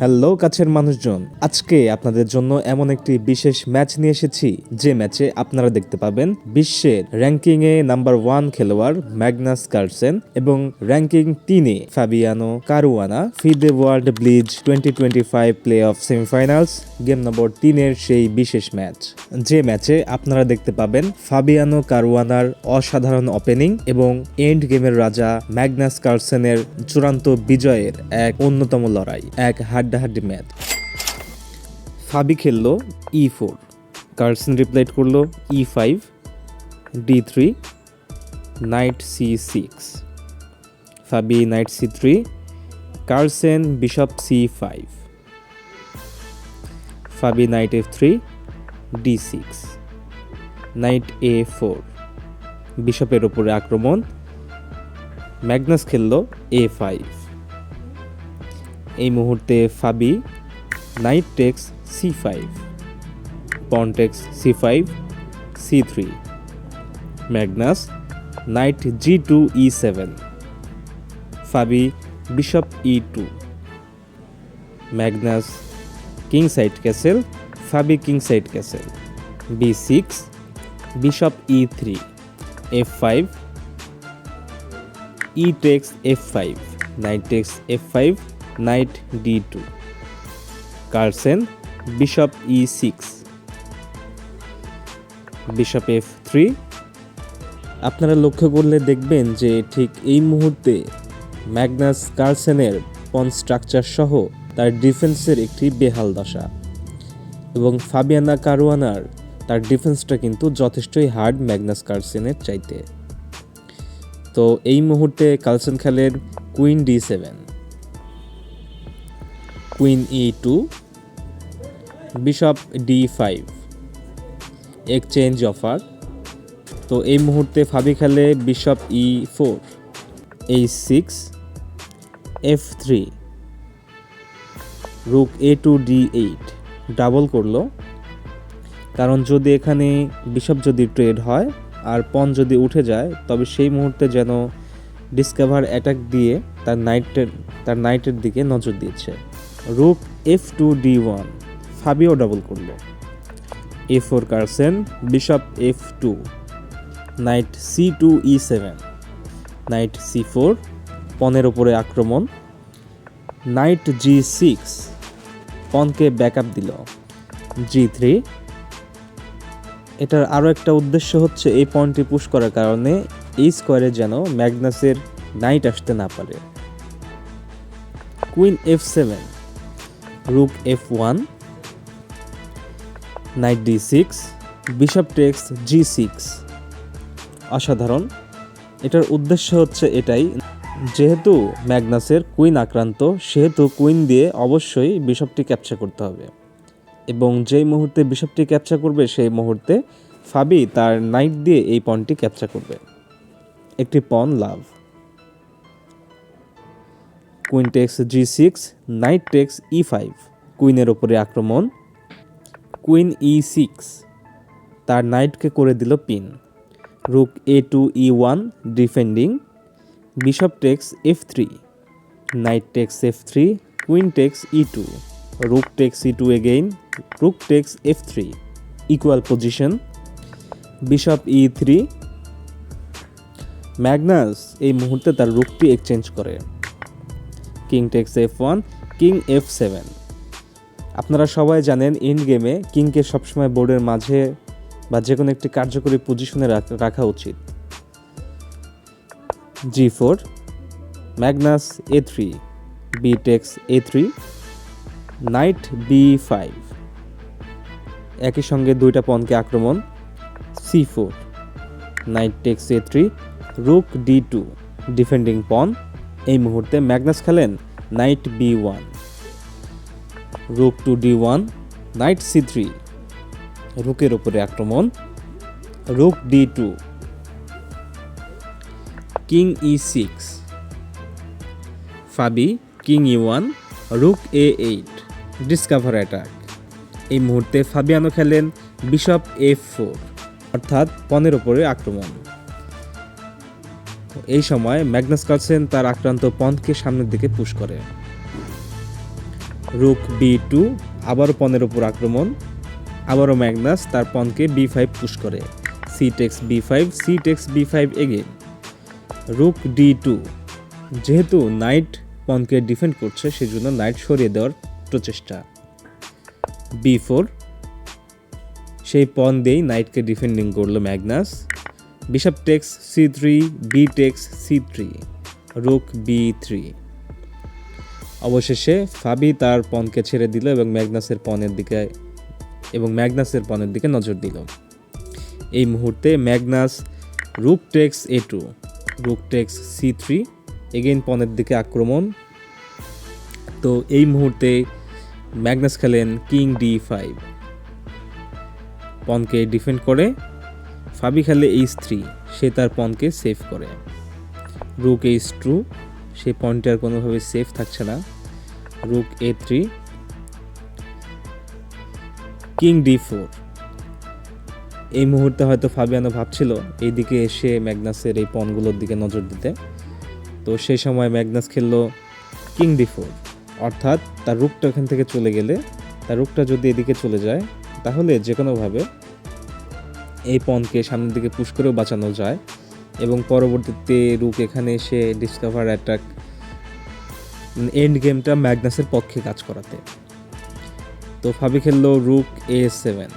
Hello, কাছের মানুষজন। আজকে আপনাদের জন্য এমন একটি বিশেষ ম্যাচ নিয়ে এসেছি। যে ম্যাচে আপনারা দেখতে পাবেন বিশ্বের র্যাঙ্কিং এ নাম্বার ওয়ান খেলোয়াড় ম্যাগনাস কার্সেন এবং র্যাঙ্কিং তিনে Fabiano Caruana FIDE World Blitz twenty twenty five playoff semifinals game number তিনের সেই বিশেষ ম্যাচ। যে ম্যাচে আপনারা দেখতে পাবেন ফাবিয়ানো কারুয়ানার অসাধারণ ওপেনিং এবং এন্ড গেমের রাজা ম্যাগনাস কার্সেনের চূড়ান্ত বিজয়ের এক অন্যতম লড়াই। এক হাড্ডাহাড্ডি ম্যাচ ফাবি খেললো ই ফোর। কার্সেন রিপ্লাইড করল E five, D three, knight C six. Fabi knight C three Carlsen bishop C five. Fabi knight F three, D six. Knight A four, বিশপের ওপরে আক্রমণ। ম্যাগনাস খেললো এ ফাইভ। এই মুহূর্তে Fabi, knight takes C five, pawn takes C five, C three, Magnus, knight G two E seven, Fabi, bishop E two, Magnus king side castle, Fabi king side castle, B six, bishop E three, F five, E takes F five, knight takes F five knight D two. Carlsen bishop E six. Bishop F three. আপনারা লক্ষ্য করলে দেখবেন যে ঠিক এই মুহূর্তে Magnus কার্সেনের পন structure সহ তার ডিফেন্সের একটি বেহাল দশা এবং ফাবিয়ানা কারুয়ানার তার ডিফেন্সটা কিন্তু যথেষ্টই হার্ড ম্যাগনাস কার্সেনের চাইতে। তো এই মুহূর্তে কালসেন খেলেন queen D seven. Queen E two bishop D five exchange offer তো এই মুহূর্তে ফাবি খেলে bishop E four H six F three rook A two D eight double করল। কারণ যদি এখানে বিশপ যদি ট্রেড হয় আর পন যদি উঠে যায়, তবে সেই মুহূর্তে যেন ডিসকভার অ্যাটাক দিয়ে তার নাইটের তার নাইটের দিকে নজর দিয়েছে rook F two D one. Fabio double করল। A four Carlsen, bishop F two. Knight C two E seven. Knight C four, পনেরো ওপরে আক্রমণ। নাইট জি সিক্স, পনকে ব্যাকআপ দিল। G three. এটার আরও একটা উদ্দেশ্য হচ্ছে এই পয়েন্টটি পুশ করার কারণে এই স্কোয়ারে যেন ম্যাগনাসের নাইট আসতে না পারে। Queen F seven. Rook F one knight D six bishop takes G six অসাধারণ। এটার উদ্দেশ্য হচ্ছে এটাই, যেহেতু ম্যাগনাসের কুইন আক্রান্ত, সেহেতু কুইন দিয়ে অবশ্যই বিশপটি ক্যাপচার করতে হবে। এবং যেই মুহূর্তে বিশপটি ক্যাপচার করবে, সেই মুহূর্তে ফাবি তার নাইট দিয়ে এই পনটি ক্যাপচার করবে। একটি পন লাভ queen takes g six knight takes e five কুইনের ওপরে আক্রমণ কুইন ই সিক্স তার নাইটকে করে দিল pin rook A two E one defending bishop takes F three knight takes F three queen takes E two rook takes E two again rook takes F three equal position bishop E three Magnus এই মুহূর্তে তার রুকটি exchange করে। King takes F one king F seven আপনারা সবাই জানেন and গেমে কিংকে সবসময় বোর্ডের মাঝে বা যে কোনো একটি কার্যকরী পজিশনে রাখা উচিত। G four Magnus a three b takes a three knight b five একই সঙ্গে দুইটা পনকে আক্রমণ c four knight takes a three rook d two defending pawn এই মুহূর্তে ম্যাগনাস খেলেন knight b one rook two d one, knight c three, রুকের উপরে আক্রমণ rook d two, king e six, Fabi king e one rook a eight, discover attack. এই মুহূর্তে Fabiano খেলেন bishop F four, অর্থাৎ পনেরো ওপরে আক্রমণ। এই সময় ম্যাগনাস কার্লসেন তার আক্রান্ত পন্থকে সামনের দিকে পুশ করে। রুক বি টু, আবারও পনেরো উপর আক্রমণ। আবারও ম্যাগনাস তার পনকে বি ফাইভ পুশ করে। C takes B five, C takes B five again rook D two, যেহেতু নাইট পনকে ডিফেন্ড করছে, সেজন্য নাইট সরিয়ে দেওয়ার প্রচেষ্টা। বি ফোর, সেই পন দিয়েই নাইটকে ডিফেন্ডিং করল Magnus. Bishop takes C three B takes C three rook B three অবশেষে ফাবি তার পনকে ছেড়ে দিল এবং ম্যাগনাসের পনেরো দিকে, এবং ম্যাগনাসের পনেরো দিকে নজর দিল। এই মুহূর্তে Magnus rook takes A two rook takes C three again পনেরো দিকে আক্রমণ। তো এই মুহূর্তে ম্যাগনাস খেলেন কিং ডি ফাইভ পনকে ডিফেন্ড করে ফাবি খেলে এইচ থ্রি সে তার পনকে সেভ করে। রুক এইচ টু সেই পয়েন্টে আর কোনোভাবে সেফ থাকছে না। Rook A three king D four. এই মুহূর্তে হয়তো ফাবিয়ানো ভাবছিল, এইদিকে এসে ম্যাগনাসের এই পনগুলোর দিকে নজর দিতে। তো সেই সময় ম্যাগনাস খেললো কিং ডি ফোর। অর্থাৎ তার রুকটা এখান থেকে চলে গেলে, তার রুকটা যদি এদিকে চলে যায়, তাহলে যে কোনোভাবে এই পনকে সামনের দিকে পুশ করেও বাঁচানো যায় এবং পরবর্তীতে রুক এখানে এসে ডিসকভার অ্যাটাক এন্ড গেমটা ম্যাগনাসের পক্ষে কাজ করাতে। তো ফাবি খেললো rook A seven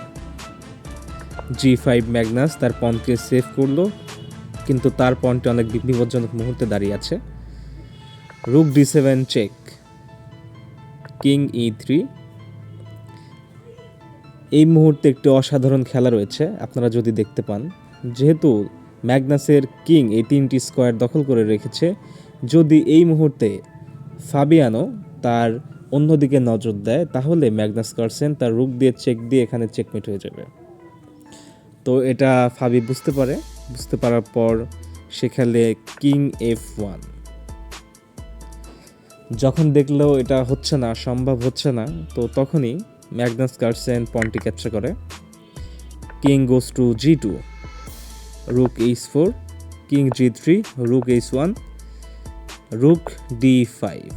G five Magnus তার পনকে সেভ করল, কিন্তু তার পনটা অনেক বিপজ্জনক মুহূর্তে দাঁড়িয়ে আছে। Rook D seven check king E three এই মুহূর্তে একটি অসাধারণ খেলা রয়েছে, আপনারা যদি দেখতে পান। যেহেতু ম্যাগনাসের কিং এই তিনটি স্কোয়ার দখল করে রেখেছে, যদি এই মুহূর্তে ফাবিয়ানো তার অন্যদিকে নজর দেয়, তাহলে ম্যাগনাস কার্সেন তার রুক দিয়ে চেক দিয়ে এখানে চেকমেট হয়ে যাবে। তো এটা ফাবি বুঝতে পারে, বুঝতে পারার পর সে খেলে কিং এফ ওয়ান। যখন দেখল এটা হচ্ছে না, সম্ভব হচ্ছে না, তো তখনই ম্যাগনাস কার্সেন পয়েন্টটি ক্যাপচার করে। King goes to G two, rook H four, king G three, rook H one, rook D five.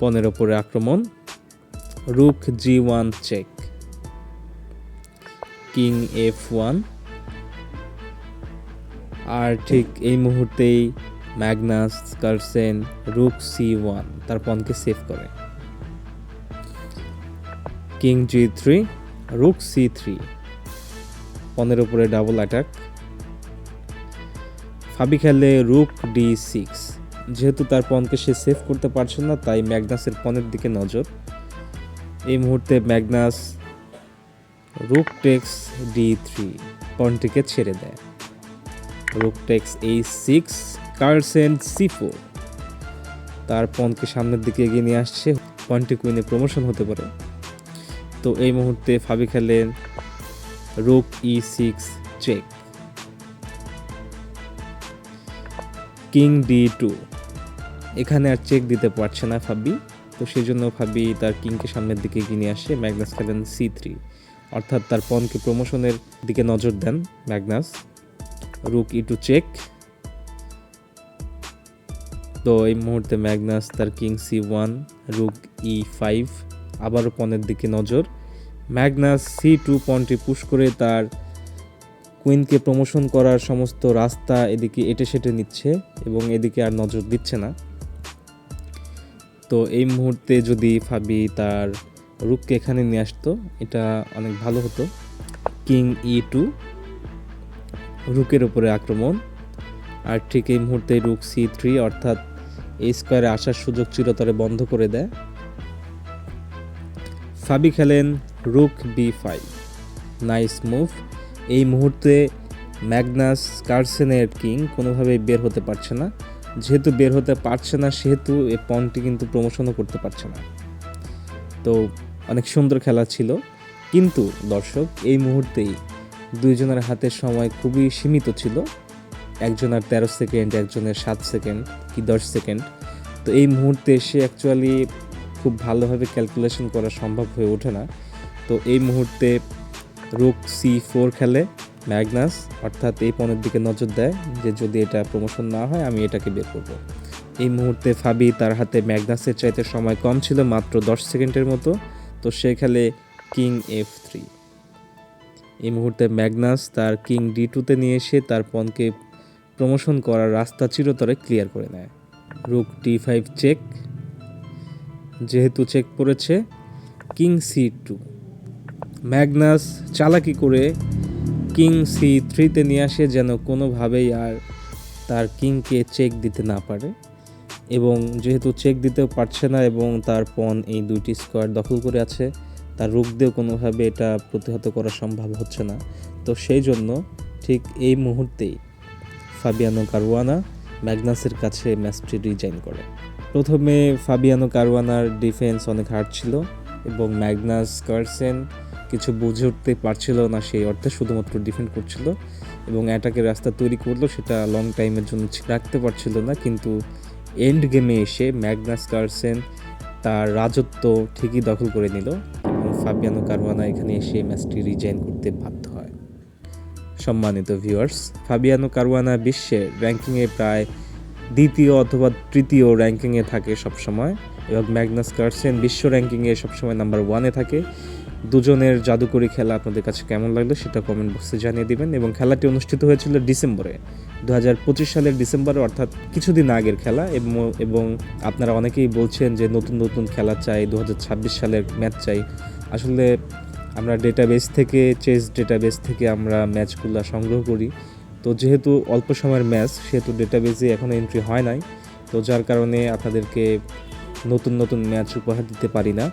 পনেরো ওপরে আক্রমণ, rook G one check. King F one, আর ঠিক এই মুহূর্তেই Magnus, Carlsen, rook C one, তার পনকে সেভ করে। King G three, rook C three. পনেরো উপরে ডাবল অ্যাটাক। ফাবি খেলে রুক ডি সিক্স। যেহেতু তার পনকে সে সেভ করতে পারছে না, তাই ম্যাগনাসের পনেরো দিকে নজর। এই মুহূর্তে Magnus rook takes d three পনটিকে ছেড়ে দেয়। Rook takes e six Carlsen c four. তার পনকে সামনের দিকে এগিয়ে নিয়ে আসছে। পয়েন্টে কুইনে প্রমোশন হতে পারে। তো এই মুহূর্তে ফাবি খেলেন rook E six check. King D two. এখানে আর চেক দিতে পারছে না ফাবি, তো সেই জন্য ফাবি তার কিংকে সামনের দিকে এগিয়ে নিয়ে আসে, ম্যাগনাস খেলেন সি থ্রি। অর্থাৎ তার পনকে প্রমোশনের দিকে নজর দেন Magnus. Rook e two check. তো এই মুহূর্তে ম্যাগনাস তার king c one rook e five. আবারও পনেরো দিকে নজর। ম্যাগনাস সি টু পনটি পুশ করে তার কুইনকে প্রমোশন করার সমস্ত রাস্তা এদিকে এটে সেটে নিচ্ছে এবং এদিকে আর নজর দিচ্ছে না। তো এই মুহূর্তে যদি ফাবি তার রুককে এখানে নিয়ে আসতো, এটা অনেক ভালো হতো। কিং ই টু রুকের উপরে আক্রমণ। আর ঠিক এই মুহূর্তে রুক সি থ্রি অর্থাৎ এই স্কোয়ারে আসার সুযোগ চিরতরে বন্ধ করে দেয়। ফাবি খেলেন rook b five. Nice move. এই মুহূর্তে ম্যাগনাস কার্সেনের কিং কোনোভাবেই বের হতে পারছে না। যেহেতু বের হতে পারছে না, সেহেতু এই পনটি কিন্তু প্রমোশনও করতে পারছে না। তো অনেক সুন্দর খেলা ছিল। কিন্তু দর্শক, এই মুহূর্তেই দুইজনের হাতের সময় খুবই সীমিত ছিল। একজনের তেরো সেকেন্ড, একজনের সাত সেকেন্ড কি দশ সেকেন্ড। তো এই মুহূর্তে সে অ্যাকচুয়ালি ভালোভাবে ক্যালকুলেশন করা সম্ভব হয়ে ওঠে না। তো এই মুহূর্তে রুক সি ফোর খেলে ম্যাগনাস অর্থাৎ এই পণের দিকে নজর দেয় যে যদি এটা প্রমোশন না হয়, আমি এটাকে বের করব। এই মুহূর্তে ফাবি তার হাতে ম্যাগনাসের চাইতে সময় কম ছিল মাত্র দশ সেকেন্ডের মতো, তো সে খেলে কিং এফ থ্রি এই মুহূর্তে ম্যাগনাস তার কিং ডি টুতে নিয়ে এসে তার পণকে প্রমোশন করার রাস্তা চিরতরে ক্লিয়ার করে নেয়। রুক টি ফাইভ চেক যেহেতু চেক পড়েছে কিং সি টু ম্যাগনাস চালাকি করে কিং সি থ্রিতে নিয়ে আসে যেন কোনোভাবেই আর তার কিংকে চেক দিতে না পারে এবং যেহেতু চেক দিতেও পারছে না এবং তার পণ এই দুইটি স্কোয়ার দখল করে আছে, তার রুখ দিয়েও কোনোভাবে এটা প্রতিহত করা সম্ভব হচ্ছে না। তো সেই জন্য ঠিক এই মুহূর্তেই ফাবিয়ানো কারওয়ানা ম্যাগনাসের কাছে ম্যাচটি রিজাইন করে। প্রথমে ফাবিয়ানো কারওয়ানার ডিফেন্স অনেক হার্ড ছিল এবং ম্যাগনাস কার্সেন কিছু বুঝে উঠতে পারছিল না সেই অর্থে শুধুমাত্র ডিফেন্ড করছিল এবং অ্যাটাকের রাস্তা তৈরি করল সেটা লং টাইমের জন্য রাখতে পারছিল না কিন্তু এন্ড গেমে এসে ম্যাগনাস কার্সেন তার রাজত্ব ঠিকই দখল করে নিল এবং ফাবিয়ানো কারওয়ানা এখানে এসে ম্যাচটি রিজাইন করতে বাধ্য হয়। সম্মানিত ভিউয়ার্স ফাবিয়ানো কারওয়ানা বিশ্বের র্যাঙ্কিংয়ে প্রায় দ্বিতীয় অথবা তৃতীয় র্যাঙ্কিংয়ে থাকে সবসময় এবং ম্যাগনাস কার্সেন বিশ্ব র্যাঙ্কিংয়ে সবসময় নাম্বার ওয়ানে থাকে। দুজনের জাদুকরি খেলা আপনাদের কাছে কেমন লাগল সেটা কমেন্ট বক্সে জানিয়ে দিবেন এবং খেলাটি অনুষ্ঠিত হয়েছিল ডিসেম্বরে। দু হাজার পঁচিশ সালের ডিসেম্বরে, অর্থাৎ কিছুদিন আগের খেলা এবং এবং আপনারা অনেকেই বলছেন যে নতুন নতুন খেলা চাই দু হাজার ছাব্বিশ সালের ম্যাচ চাই। আসলে আমরা ডেটাবেস থেকে চেস ডেটাবেস থেকে আমরা ম্যাচগুলো সংগ্রহ করি। তো যেহেতু অল্প সময়ের ম্যাচ, সেহেতু ডেটাবেসে এখনও এন্ট্রি হয় নাই, তো যার কারণে আপনাদেরকে নতুন নতুন ম্যাচ উপহার দিতে পারি না।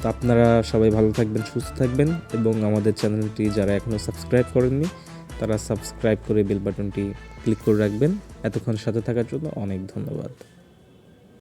তো আপনারা সবাই ভালো থাকবেন, সুস্থ থাকবেন এবং আমাদের চ্যানেলটি যারা এখনও সাবস্ক্রাইব করেননি, তারা সাবস্ক্রাইব করে বেল বাটনটি ক্লিক করে রাখবেন। এতক্ষণ সাথে থাকার জন্য অনেক ধন্যবাদ।